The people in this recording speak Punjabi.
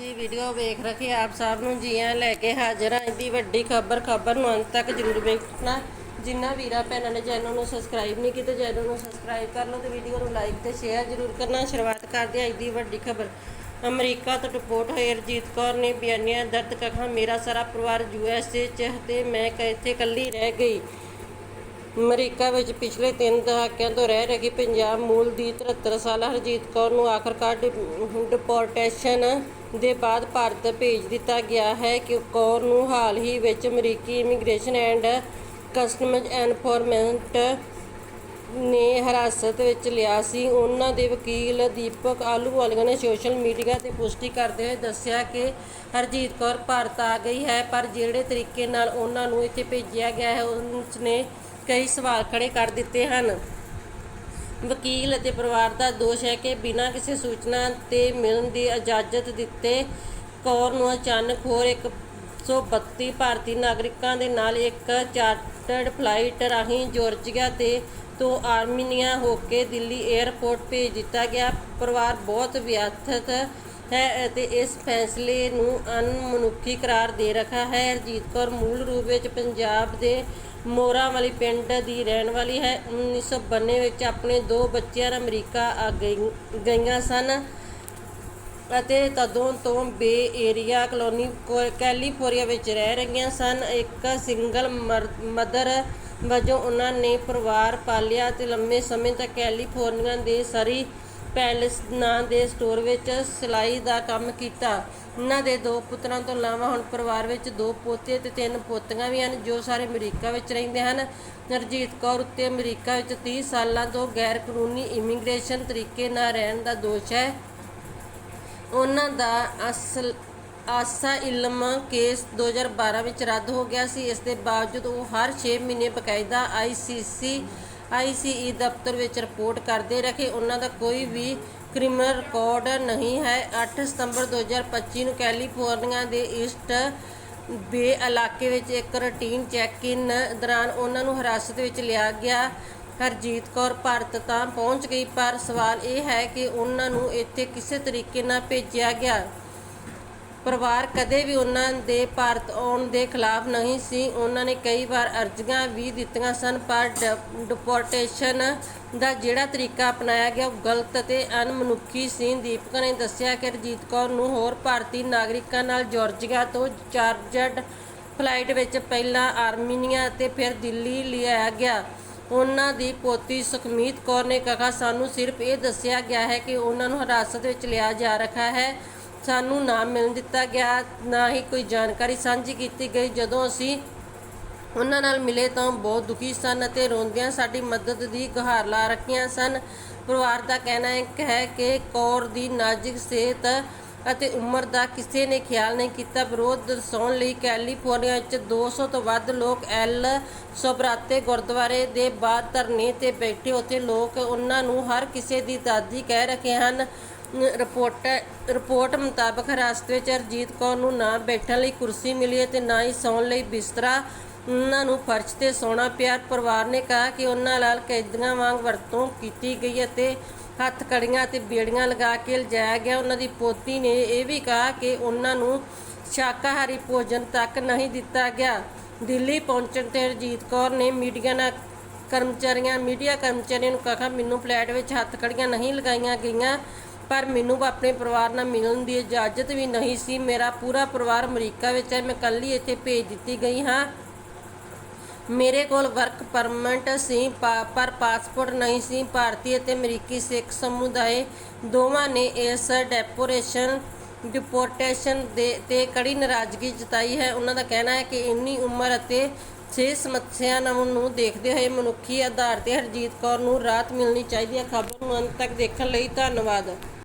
ਜੀ ਵੀਡੀਓ ਵੇਖ ਰਹੇ ਆਪ ਸਭ ਨੂੰ, ਜੀਆਂ ਲੈ ਕੇ ਹਾਜ਼ਰ ਹਾਂ। ਇੰਦੀ ਵੱਡੀ ਖਬਰ ਖਬਰ ਨੂੰ ਅੰਤ ਤੱਕ ਜ਼ਰੂਰ ਵੇਖਣਾ। ਜਿੰਨਾ ਵੀਰਾਂ, ਭੈਣਾਂ ਨੇ ਚੈਨਲ ਨੂੰ ਸਬਸਕ੍ਰਾਈਬ ਨਹੀਂ ਕੀਤਾ ਚੈਨਲ ਨੂੰ ਸਬਸਕ੍ਰਾਈਬ ਕਰ ਲਓ ਤੇ ਵੀਡੀਓ ਨੂੰ ਲਾਈਕ ਤੇ ਸ਼ੇਅਰ ਜ਼ਰੂਰ ਕਰਨਾ। ਸ਼ੁਰੂਆਤ ਕਰਦੇ ਹਾਂ ਅੱਜ ਦੀ ਵੱਡੀ ਖਬਰ। ਅਮਰੀਕਾ ਤੋਂ ਰਿਪੋਰਟ ਹੋਈ ਰਜੀਤ ਕੌਰ ਨੇ ਬਿਆਨੀਆਂ ਦਰਦ ਕਹਾ ਮੇਰਾ ਸਾਰਾ ਪਰਿਵਾਰ ਯੂਐਸਏ ਚ ਹੈ ਤੇ ਮੈਂ ਕ- ਇੱਥੇ ਇਕੱਲੀ ਰਹਿ ਗਈ। ਅਮਰੀਕਾ ਵਿੱਚ ਪਿਛਲੇ 3 ਦਹਾਕਿਆਂ ਤੋਂ ਰਹਿ ਰਹੀ ਪੰਜਾਬ ਮੂਲ ਦੀ 73 ਸਾਲਾ ਹਰਜੀਤ ਕੌਰ ਨੂੰ ਆਖਰਕਾਰ ਡਿ- ਡਿਪੋਰਟੇਸ਼ਨ ਦੇ ਬਾਅਦ ਭਾਰਤ ਭੇਜ ਦਿੱਤਾ ਗਿਆ ਹੈ ਕਿ ਕੌਰ ਨੂੰ ਹਾਲ ਹੀ ਵਿੱਚ ਅਮਰੀਕੀ ਇਮੀਗ੍ਰੇਸ਼ਨ ਐਂਡ ਕਸਟਮਜ਼ ਐਨਫੋਰਸਮੈਂਟ ਨੇ ਹਿਰਾਸਤ ਵਿੱਚ ਲਿਆ ਸੀ। ਉਹਨਾਂ ਦੇ ਵਕੀਲ ਦੀਪਕ ਆਲੂਵਾਲੀਆ ਨੇ ਸੋਸ਼ਲ ਮੀਡੀਆ ਤੇ ਪੁਸ਼ਟੀ ਕਰਦੇ ਹੋਏ ਦੱਸਿਆ ਕਿ ਹਰਜੀਤ ਕੌਰ ਭਾਰਤ ਆ ਗਈ ਹੈ, ਪਰ ਜਿਹੜੇ ਤਰੀਕੇ ਨਾਲ ਉਹਨਾਂ ਨੂੰ ਇੱਥੇ ਭੇਜਿਆ ਗਿਆ ਹੈ, ਉਸ ਨੇ ਕਈ ਸਵਾਲ ਖੜੇ ਕਰ ਦਿੱਤੇ ਹਨ। ਵਕੀਲ ਅਤੇ ਪਰਿਵਾਰ ਦਾ ਦੋਸ਼ ਹੈ ਕਿ ਬਿਨਾਂ ਕਿਸੇ ਸੂਚਨਾ ਤੇ ਮਿਲਣ ਦੀ ਇਜਾਜ਼ਤ ਦਿੱਤੇ ਕੌਰ ਨੂੰ ਅਚਾਨਕ ਹੋਰ 132 ਭਾਰਤੀ ਨਾਗਰਿਕਾਂ ਦੇ ਨਾਲ ਇੱਕ ਚਾਰਟਰਡ ਫਲਾਈਟ ਰਾਹੀਂ ਜਾਰਜੀਆ ਤੇ ਤੋਂ ਆਰਮੀਨੀਆ ਹੋ ਕੇ ਦਿੱਲੀ 에ਅਰਪੋਰਟ ਭੇਜ ਦਿੱਤਾ ਗਿਆ। ਪਰਿਵਾਰ ਬਹੁਤ ਵਿਅਥਤ ਹੈ ਅਤੇ ਇਸ ਫੈਸਲੇ ਨੂੰ ਅਨਮਨੁੱਖੀ ਕਰਾਰ ਦੇ ਰੱਖਾ ਹੈ। ਹਰਜੀਤ ਕੌਰ ਮੂਲ ਰੂਪ ਵਿੱਚ ਪੰਜਾਬ ਦੇ ਮੋਰਾ ਵਾਲੀ ਪਿੰਡ ਦੀ ਰਹਿਣ ਵਾਲੀ ਹੈ। 1992 ਵਿੱਚ ਆਪਣੇ ਦੋ ਬੱਚਿਆਂ ਨਾਲ ਅਮਰੀਕਾ ਆ ਗਈ- ਗਈਆਂ ਸਨ ਅਤੇ ਤਦੋਂ ਤੋਂ ਬੇ ਏਰੀਆ ਕਲੋਨੀ ਕੋ- ਕੈਲੀਫੋਰਨੀਆ ਵਿੱਚ ਰਹਿ ਰਹੀਆਂ ਸਨ। ਇੱਕ ਸਿੰਗਲ ਮਦਰ ਵਜੋਂ ਉਹਨਾਂ ਨੇ ਪਰਿਵਾਰ ਪਾਲਿਆ ਤੇ ਲੰਮੇ ਸਮੇਂ ਤੱਕ ਕੈਲੀਫੋਰਨੀਆ ਦੇ ਸਰੀ ਪੈਲਸ ਨਾਂ ਦੇ ਸਟੋਰ ਵਿੱਚ ਸਿਲਾਈ ਦਾ ਕੰਮ ਕੀਤਾ। ਉਹਨਾਂ ਦੇ ਦੋ ਪੁੱਤਰਾਂ ਤੋਂ ਇਲਾਵਾ ਹੁਣ ਪਰਿਵਾਰ ਵਿੱਚ ਦੋ ਪੋਤੇ ਤੇ ਤਿੰਨ ਪੋਤੀਆਂ ਵੀ ਹਨ, ਜੋ ਸਾਰੇ ਅਮਰੀਕਾ ਵਿੱਚ ਰਹਿੰਦੇ ਹਨ। ਨਰਜੀਤ ਕੌਰ ਉੱਤੇ ਅਮਰੀਕਾ ਵਿੱਚ 30 ਸਾਲਾਂ ਤੋਂ ਗੈਰ ਕਾਨੂੰਨੀ ਇਮੀਗ੍ਰੇਸ਼ਨ ਤਰੀਕੇ ਨਾਲ ਰਹਿਣ ਦਾ ਦੋਸ਼ ਹੈ। ਉਹਨਾਂ ਦਾ ਅਸਲ ਆਸਾ ਇਲਮ ਕੇਸ 2012 ਵਿੱਚ ਰੱਦ ਹੋ ਗਿਆ ਸੀ। ਇਸ ਦੇ ਬਾਵਜੂਦ ਉਹ ਹਰ 6 ਮਹੀਨੇ ਬਕਾਇਦਾ ਆਈਸੀਸੀ ਆਈਸੀਈ ਦਫ਼ਤਰ ਵਿੱਚ ਰਿਪੋਰਟ ਕਰਦੇ ਰਹੇ। ਉਹਨਾਂ ਦਾ ਕੋਈ ਵੀ ਕ੍ਰਿਮੀਨਲ ਰਿਕਾਰਡ ਨਹੀਂ ਹੈ। 8 ਸਤੰਬਰ 2025 ਨੂੰ ਕੈਲੀਫੋਰਨੀਆ ਦੇ ਈਸਟ ਬੇ ਇਲਾਕੇ ਵਿੱਚ ਇੱਕ ਰੂਟੀਨ ਚੈੱਕ-ਇਨ ਦੌਰਾਨ ਉਹਨਾਂ ਨੂੰ ਹਿਰਾਸਤ ਵਿੱਚ ਲਿਆ ਗਿਆ। ਹਰਜੀਤ ਕੌਰ ਭਾਰਤ ਤਾਂ ਪਹੁੰਚ ਗਈ, ਪਰ ਸਵਾਲ ਇਹ ਹੈ ਕਿ ਉਹਨਾਂ ਨੂੰ ਇੱਥੇ ਕਿਸੇ ਤਰੀਕੇ ਨਾਲ ਭੇਜਿਆ ਗਿਆ। ਪਰਿਵਾਰ ਕਦੇ ਵੀ ਉਹਨਾਂ ਦੇ ਭਾਰਤ ਆਉਣ ਦੇ ਖਿਲਾਫ ਨਹੀਂ ਸੀ। ਉਹਨਾਂ ਨੇ ਕਈ ਵਾਰ ਅਰਜ਼ੀਆਂ ਵੀ ਦਿੱਤੀਆਂ ਸਨ, ਪਰ ਡਿਪੋਰਟੇਸ਼ਨ ਦਾ ਜਿਹੜਾ ਤਰੀਕਾ ਅਪਣਾਇਆ ਗਿਆ ਉਹ ਗਲਤ ਅਤੇ ਅਣਮਨੁੱਖੀ ਸੀ। ਦੀਪਕ ਨੇ ਦੱਸਿਆ ਕਿ ਰਜੀਤ ਕੌਰ ਨੂੰ ਹੋਰ ਭਾਰਤੀ ਨਾਗਰਿਕਾਂ ਨਾਲ ਜਾਰਜੀਆ ਤੋਂ ਚਾਰਜਡ ਫਲਾਈਟ ਵਿੱਚ ਪਹਿਲਾਂ ਆਰਮੀਨੀਆ ਅਤੇ ਫਿਰ ਦਿੱਲੀ ਲਿਆਇਆ ਗਿਆ। ਉਹਨਾਂ ਦੀ ਪੋਤੀ ਸੁਖਮੀਤ ਕੌਰ ਨੇ ਕਿਹਾ, ਸਾਨੂੰ ਸਿਰਫ ਇਹ ਦੱਸਿਆ ਗਿਆ ਹੈ ਕਿ ਉਹਨਾਂ ਨੂੰ ਹਿਰਾਸਤ ਵਿੱਚ ਲਿਆ ਜਾ ਰੱਖਾ ਹੈ। ਸਾਨੂੰ ਨਾ ਮਿਲਣ ਦਿੱਤਾ ਗਿਆ, ਨਾ ਹੀ ਕੋਈ ਜਾਣਕਾਰੀ ਸਾਂਝੀ ਕੀਤੀ ਗਈ। ਜਦੋਂ ਅਸੀਂ ਉਹਨਾਂ ਨਾਲ ਮਿਲੇ ਤਾਂ ਬਹੁਤ ਦੁਖੀ ਸਨ ਅਤੇ ਰੋਂਦਿਆਂ ਸਾਡੀ ਮਦਦ ਦੀ ਗੁਹਾਰ ਲਾ ਰੱਖੀਆਂ ਸਨ। ਪਰਿਵਾਰ ਦਾ ਕਹਿਣਾ ਹੈ ਕਿ ਕੌਰ ਦੀ ਨਾਜ਼ੁਕ ਸਿਹਤ ਅਤੇ ਉਮਰ ਦਾ ਕਿਸੇ ਨੇ ਖਿਆਲ ਨਹੀਂ ਕੀਤਾ। ਵਿਰੋਧ ਦਰਸਾਉਣ ਲਈ ਕੈਲੀਫੋਰਨੀਆ ਵਿੱਚ 200 ਤੋਂ ਵੱਧ ਲੋਕ ਐਲ ਸੋਬਰਾਤੇ ਗੁਰਦੁਆਰੇ ਦੇ ਬਾਹਰ ਧਰਨੇ ਤੇ ਬੈਠੇ। ਉੱਥੇ ਲੋਕ ਉਹਨਾਂ ਨੂੰ ਹਰ ਕਿਸੇ ਦੀ ਦਾਦੀ ਕਹਿ ਰਹੇ ਹਨ। ਰਿਪੋਰਟ ਰਿਪੋਰਟ ਮੁਤਾਬਕ ਹਿਰਾਸਤ ਵਿੱਚ ਅਰਜੀਤ ਕੌਰ ਨੂੰ ਨਾ ਬੈਠਣ ਲਈ ਕੁਰਸੀ ਮਿਲੀ ਅਤੇ ਨਾ ਹੀ ਸੌਣ ਲਈ ਬਿਸਤਰਾ ਉਹਨਾਂ ਨੂੰ ਫਰਸ਼ ਤੇ ਸੌਣਾ ਪਿਆ। ਪਰਿਵਾਰ ਨੇ ਕਿਹਾ ਕਿ ਉਹਨਾਂ ਨਾਲ ਕੈਦੀਆਂ ਵਾਂਗ ਵਰਤੋਂ ਕੀਤੀ ਗਈ ਅਤੇ ਹੱਥ ਕੜੀਆਂ ਤੇ ਬੇੜੀਆਂ ਲਗਾ ਕੇ ਲਿਜਾਇਆ ਗਿਆ। ਉਹਨਾਂ ਦੀ ਪੋਤੀ ਨੇ ਇਹ ਵੀ ਕਿਹਾ ਕਿ ਉਹਨਾਂ ਨੂੰ ਸ਼ਾਕਾਹਾਰੀ ਭੋਜਨ ਤੱਕ ਨਹੀਂ ਦਿੱਤਾ ਗਿਆ। ਦਿੱਲੀ ਪਹੁੰਚਣ ਤੇ ਰਜੀਤ ਕੌਰ ਨੇ ਮੀਡੀਆ ਨਾਲ ਕਰਮਚਾਰੀਆਂ ਮੀਡੀਆ ਕਰਮਚਾਰੀਆਂ ਨੂੰ ਕਿਹਾ, ਮੈਨੂੰ ਫਲੈਟ ਵਿੱਚ ਹੱਥ ਕੜੀਆਂ ਨਹੀਂ ਲਗਾਈਆਂ ਗਈਆਂ। ਪਰ ਮੈਨੂੰ ਆਪਣੇ ਪਰਿਵਾਰ ਨਾਲ ਮਿਲਣ ਦੀ ਇਜਾਜ਼ਤ ਵੀ ਨਹੀਂ ਸੀ। ਮੇਰਾ ਪੂਰਾ ਪਰਿਵਾਰ ਅਮਰੀਕਾ ਵਿੱਚ ਹੈ। ਮੈਂ ਇਕੱਲੀ ਇੱਥੇ ਭੇਜ ਦਿੱਤੀ ਗਈ ਹਾਂ। ਮੇਰੇ ਕੋਲ ਵਰਕ ਪਰਮਿਟ ਸੀ, ਪਾ- ਪਰ ਪਾਸਪੋਰਟ ਨਹੀਂ ਸੀ। ਭਾਰਤੀ ਅਤੇ ਅਮਰੀਕੀ ਸਿੱਖ ਸਮੁਦਾਇ ਦੋਵਾਂ ਨੇ ਇਸ ਡੈਪੋਰੇਸ਼ਨ ਡਿਪੋਰਟੇਸ਼ਨ ਦੇ, ਤੇ ਕੜੀ ਨਾਰਾਜ਼ਗੀ ਜਤਾਈ ਹੈ। ਉਹਨਾਂ ਦਾ ਕਹਿਣਾ ਹੈ ਕਿ ਇੰਨੀ ਉਮਰ ਅਤੇ ਛੇ ਸਮੱਸਿਆਵਾਂ ਨੂੰ ਦੇਖਦੇ ਹੋਏ ਮਨੁੱਖੀ ਆਧਾਰ ਤੇ ਹਰਜੀਤ ਕੌਰ ਨੂੰ ਰਾਹਤ ਮਿਲਣੀ ਚਾਹੀਦੀ ਹੈ। ਖਬਰ ਨੂੰ ਅੰਤ ਤੱਕ ਦੇਖਣ ਲਈ ਧੰਨਵਾਦ।